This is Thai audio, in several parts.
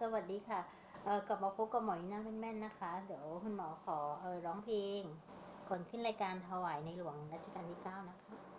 สวัสดีค่ะเออกลับมาพบกับหมออีน่าแม่นๆนะคะ เดี๋ยวคุณหมอขอเออร้องเพลง ก่อนขึ้นรายการถวายในหลวงรัชกาลที่ 9 นะคะ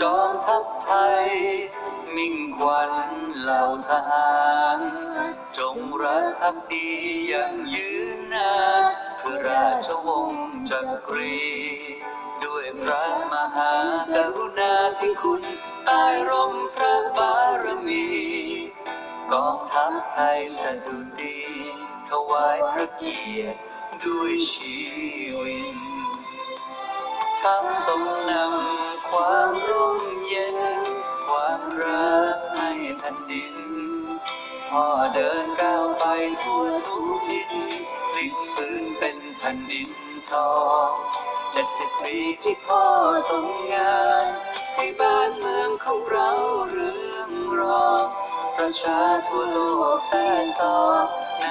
จอมทัพไทย มิ่งขวัญเหล่าทหาร จงรักภักดีอย่างยืนนานเพื่อราชวงศ์จักรี ด้วยพระมหากรุณาที่คุณใต้ร่มพระบารมี กองทัพไทยสดุดี ถวายพระเกียรติด้วยชีวิตทัพทรงนำ ความร่มเย็น ความรักให้แผ่นดิน พ่อเดินก้าวไปทั่วทุกทิศพลิกฟื้นเป็นแผ่นดินทองเจ็ดสิบปีที่พ่อทรงงาน ให้บ้านเมืองของเราเรืองรองประชาทั่วโลกแซ่ซ้อง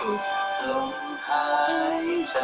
สุดลมหายใจ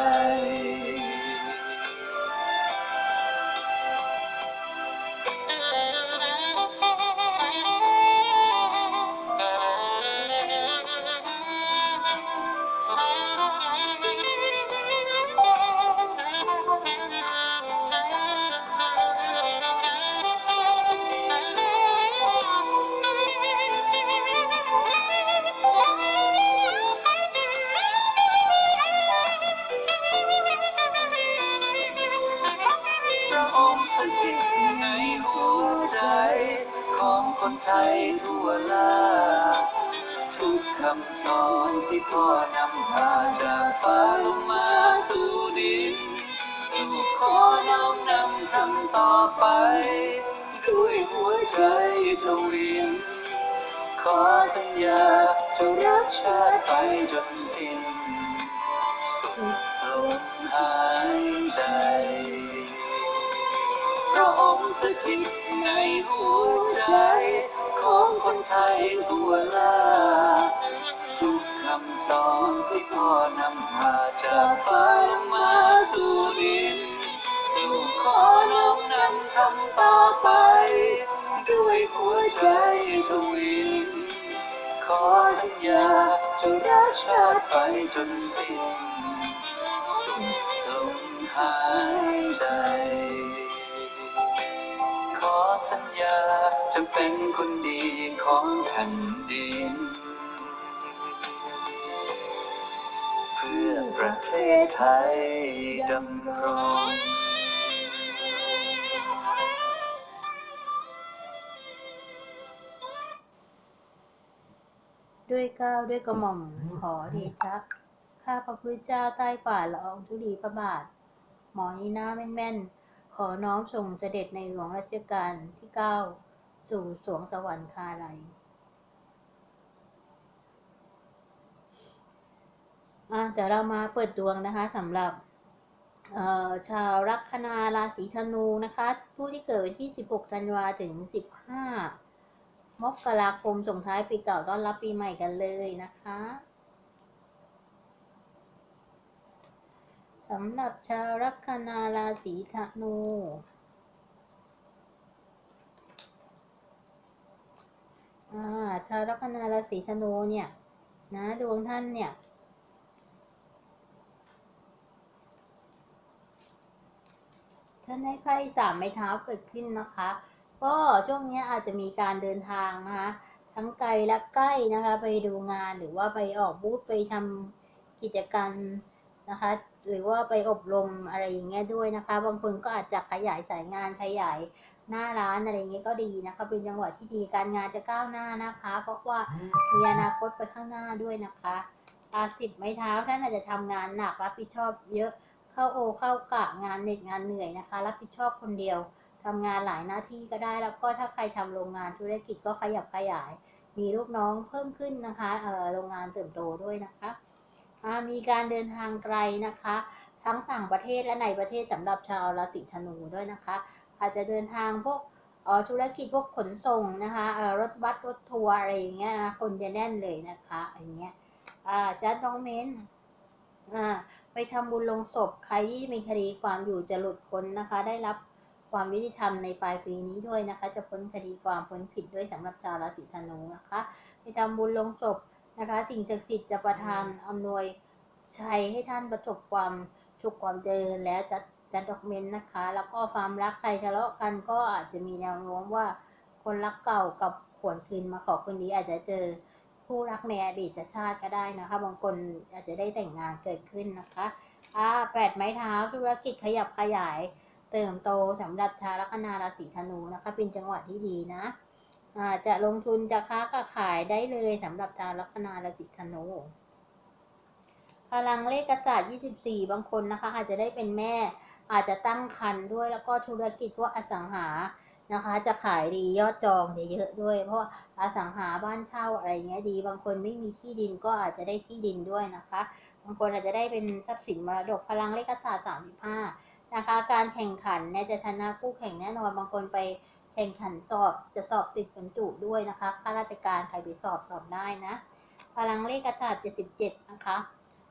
คนไทยทั่วลา ทุกคำสอนที่พ่อนำพาจากฟ้าลงมาสู่ดินลูกขอน้อมนำทำต่อไป ด้วยหัวใจทวิน ขอสัญญาจะรักชาติไปจนสิ้น สุดลมหายใจ พระองค์สถิตในหัวใจ ของคนไทยทั่วลาทุกคำสอนที่พ่อนำพาจากฟ้าลงมาสู่ดินลูกขอน้อมนำทำต่อไป ด้วยหัวใจทวินขอสัญญาจะรักชาติไปจนสิ้นสุดลมหายใจ สัญญาจะเป็นคนดีของแผ่นดิน เพื่อประเทศไทยดำรงด้วยก้าวด้วยกระหม่อมขอเดชะข้าพระพุทธเจ้าใต้ฝ่าละอองธุลีพระบาท หมอนีหน้าแม่นๆ ขอน้อมส่งเสด็จในหลวงรัชกาลที่เก้าสู่สวงสวรรคาลัยอะเดี๋ยวเรามาเปิดดวงนะคะสำหรับชาวลัคนาราศีธนูนะคะ ผู้ที่เกิดวันที่ 16 ธันวาถึง 15 มกราคมส่งท้ายปีเก่าต้อนรับปีใหม่กันเลยนะคะ สำหรับชาวลัคนาราศีธนูาชาวลัคนาราศีธนูเนี่ยนะดวงท่านเนี่ย ท่านให้ไพ่สามไม้เท้าเกิดขึ้นนะคะ ก็ช่วงนี้อาจจะมีการเดินทางนะคะ ทั้งไกลและใกล้นะคะ ไปดูงานหรือว่าไปออกบูธไปทำกิจกรรมนะคะ หรือว่าไปอบรมอะไรอย่างเงี้ยด้วยนะคะ บางคนก็อาจจะขยายสายงานขยายหน้าร้านอะไรเงี้ยก็ดีนะคะ เป็นจังหวะที่ดีการงานจะก้าวหน้านะคะ เพราะว่ามีอนาคตไปข้างหน้าด้วยนะคะอาสิบไม้เท้าท่านอาจจะทำงานหนักรับผิดชอบเยอะเข้าโอเข้ากะงานเหน็ดงานเหนื่อยนะคะ รับผิดชอบคนเดียวทำงานหลายหน้าที่ก็ได้ แล้วก็ถ้าใครทำโรงงานธุรกิจก็ขยับขยาย มีลูกน้องเพิ่มขึ้นนะคะเอ่อโรงงานเติบโตด้วยนะคะ มีการเดินทางไกลนะคะ ทั้งต่างประเทศและในประเทศสำหรับชาวราศีธนูด้วยนะคะ อาจจะเดินทางพวกธุรกิจพวกขนส่งนะคะรถบัสรถทัวร์อะไรอย่างเงี้ยนะคนจะแน่นเลยนะคะอย่างเงี้ยอ่าจัดน้องเม้นไปทำบุญลงศพใครที่มีคดีความอยู่จะหลุดพ้นนะคะ ได้รับความยุติธรรมในปลายปีนี้ด้วยนะคะ จะพ้นคดีความพ้นผิดด้วยสำหรับชาวราศีธนูนะคะ ไปทำบุญลงศพ นะคะ สิ่งศักดิ์สิทธิ์จะประทานอำนวยชัยให้ท่านประสบความสุขความเจริญแล้วจัดจัดดอกเมนต์นะคะ แล้วก็ความรักใครทะเลาะกันก็อาจจะมีแนวโน้มว่าคนรักเก่ากับขวนคืนมาขอคืนดีอาจจะเจอคู่รักในอดีตชาติก็ได้นะคะ บางคนอาจจะได้แต่งงานเกิดขึ้นนะคะอ่าแปดไม้เท้าธุรกิจขยับขยาย เติมโตสำหรับชาวลัคนาราศีธนูนะคะ เป็นจังหวะที่ดีนะ อาจะลงทุนจะค้าก็ขายได้เลยสำหรับชาวลัคนาราศีธนูพลังเลขกระจาด24 บางคนนะคะ อาจจะได้เป็นแม่ อาจจะตั้งครรภ์ด้วยแล้วก็ธุรกิจพวกอสังหานะคะ จะขายดียอดจองเยอะด้วย เพราะอสังหาบ้านเช่าอะไรเงี้ยดี บางคนไม่มีที่ดินก็อาจจะได้ที่ดินด้วยนะคะ บางคนอาจจะได้เป็นทรัพย์สินมรดกพลังเลขกระจาด35นะคะ การแข่งขันเนี่ยจะชนะคู่แข่งแน่นอนบางคนไป แข่งขันสอบจะสอบติดบรรจุด้วยนะคะข้าราชการใครไปสอบสอบได้นะ พลังเลขกระจาด77 นะคะ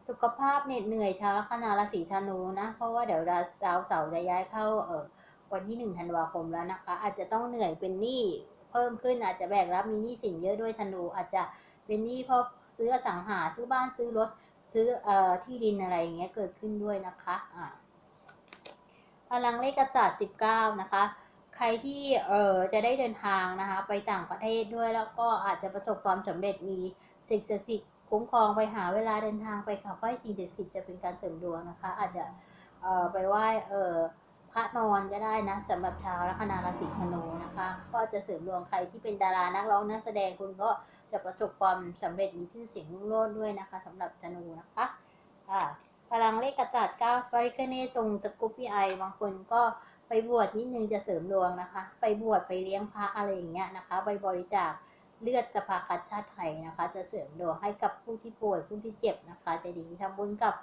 สุขภาพเหน็ดเหนื่อยชาวลัคนาราศีธนูนะ เพราะว่าเดี๋ยวดาวเสาร์จะย้ายเข้าเออวันที่ 1 ธันวาคมแล้วนะคะ อาจจะต้องเหนื่อยเป็นหนี้เพิ่มขึ้นอาจจะแบกรับมีหนี้สินเยอะด้วยธนูอาจจะเป็นหนี้เพราะซื้ออสังหาซื้อบ้านซื้อรถซื้อเอ่อที่ดินอะไรอย่างเงี้ยเกิดขึ้นด้วยนะคะอ่าพลังเลขกระจาด19 นะคะ ใครที่เอ่อจะได้เดินทางนะคะไปต่างประเทศด้วยแล้วก็อาจจะประสบความสำเร็จมีสิ่งศักดิ์สิทธิ์คุ้มครองไปหาเวลาเดินทางไปขับไหว้สิ่งศักดิ์สิทธิ์จะเป็นการเสริมดวงนะคะ อาจจะเอ่อไปไหว้เอ่อพระนอนก็ได้นะสำหรับชาวลัคนาราศีธนูนะคะ ก็จะเสริมดวงใครที่เป็นดารานักร้องนักแสดงคุณก็จะประสบความสำเร็จมีชื่อเสียงรุ่งโรจน์ด้วยนะคะสำหรับธนูนะคะอ่าพลังเลขกระจาดเก้าไฟเกเนตรงตะกุปพี่ไอ บางคนก็ ไปบวชนิดนึงจะเสริมดวงนะคะ ไปบวชไปเลี้ยงพระอะไรอย่างเงี้ยนะคะไปบริจาคเลือดสภาคัดชาติไทยนะคะ จะเสริมดวงให้กับผู้ที่ป่วยผู้ที่เจ็บนะคะ จะดีทำบุญกับ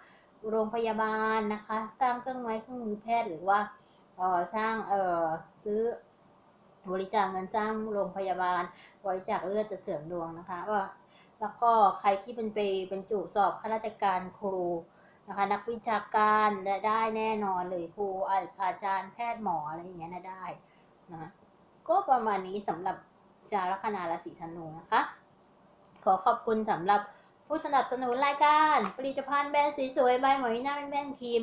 โรงพยาบาลนะคะ สร้างเครื่องไม้เครื่องมือแพทย์หรือว่าเออสร้างเออซื้อบริจาคเงินสร้างโรงพยาบาล บริจาคเลือดจะเสริมดวงนะคะว่าแล้วก็ใครที่เป็นไปเป็นจุสอบข้าราชการครู นะคะนักวิชาการได้ได้แน่นอนเลยครูอาจารย์แพทย์หมออะไรอย่างเงี้ยนะได้นะก็ประมาณนี้สำหรับจารคนาราศีธนูนะคะ ขอขอบคุณสำหรับผู้สนับสนุนรายการ ผลิตภัณฑ์แบรนด์สวยๆใบหมอยหน้าเป็นแบรนด์ครีม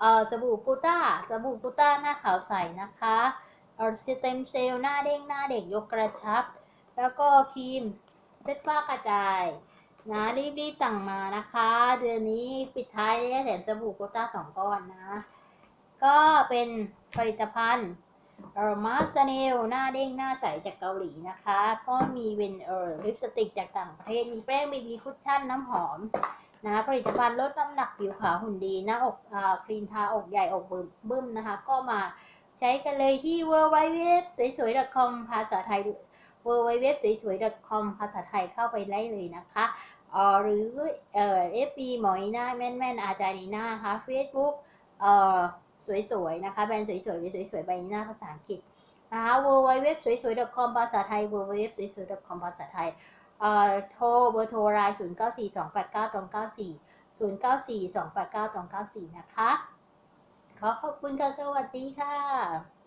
เอ่อสบู่กูต้าสบู่กูต้าหน้าขาวใสนะคะเอ่อสเต็มเซลล์หน้าเด้งหน้าเด็กยกกระชับ แล้วก็ครีมเซ็ตฟ้ากระจาย นะรีบๆสั่งมานะคะ เดือนนี้ปิดท้ายได้แถมสบู่โกต้าสองก้อนนะ ก็เป็นผลิตภัณฑ์เอ่อมาสเนลหน้าเด้งหน้าใสจากเกาหลีนะคะ ก็มีเป็นเอ่อลิปสติกจากต่างประเทศมีแป้งบีบีคุชชั่นน้ำหอมนะผลิตภัณฑ์ลดน้ำหนักผิวขาวหุ่นดี หน้าอกอ่าครีมทาอกใหญ่อกบึ้มบึ้มนะคะ ก็มาใช้กันเลยที่ w w w สวยๆ .com ภาษาไทย w w w สวยๆ .com ภาษาไทยเข้าไปได้เลยนะคะหรือเอ่อ FB หมอยหน้าแม่นๆ อาจารย์นีนานะคะ Facebook เอ่อสวยๆ นะคะแบรนด์สวยๆหรือสวยๆใบหน้าภาษาอังกฤษนะคะ w w w สวยๆ .com ภาษาไทย w w w สวยๆ .com ภาษาไทยเอ่อโทรเบอร์โทรราย 0 9 4 2 8 9 2 9 4 0 9 4 2 8 9 2 9 4 นะคะ ขอขอบคุณค่ะ สวัสดีค่ะ